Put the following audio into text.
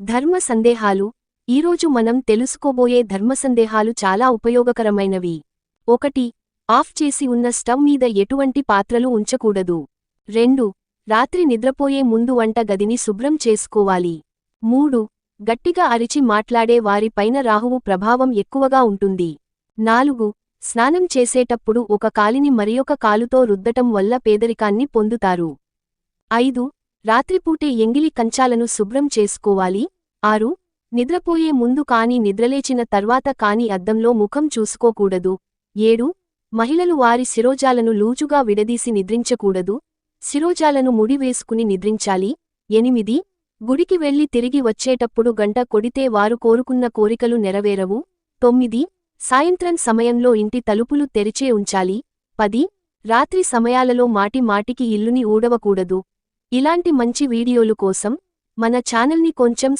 ధర్మ సందేహాలు. ఈరోజు మనం తెలుసుకోబోయే ధర్మ సందేహాలు చాలా ఉపయోగకరమైనవి. ఒకటి ఆఫ్ చేసి ఉన్న స్టవ్ మీద ఎటువంటి పాత్రలు ఉంచకూడదు. రెండు రాత్రి నిద్రపోయే ముందు వంట గదిని శుభ్రం చేసుకోవాలి. మూడు గట్టిగా అరిచి మాట్లాడే వారిపైన రాహువు ప్రభావం ఎక్కువగా ఉంటుంది. నాలుగు స్నానం చేసేటప్పుడు ఒక కాలిని మరియొక కాలుతో రుద్దటం వల్ల పేదరికాన్ని పొందుతారు. ఐదు రాత్రిపూటే ఎంగిలి కంచాలను శుభ్రం చేసుకోవాలి. ఆరు నిద్రపోయే ముందు కాని నిద్రలేచిన తర్వాత కాని అద్దంలో ముఖం చూసుకోకూడదు. ఏడు మహిళలు వారి శిరోజాలను లూజుగా విడదీసి నిద్రించకూడదు. శిరోజాలను ముడివేసుకుని నిద్రించాలి. ఎనిమిది గుడికి వెళ్ళి తిరిగి వచ్చేటప్పుడు గంట కొడితే వారు కోరుకున్న కోరికలు నెరవేరవు. తొమ్మిది సాయంత్రం సమయంలో ఇంటి తలుపులు తెరిచే ఉంచాలి. పది రాత్రి సమయాలలో మాటి మాటికి ఇల్లుని ఊడవకూడదు. ఇలాంటి మంచి వీడియోలు కోసం మన ఛానల్ని కొంచెం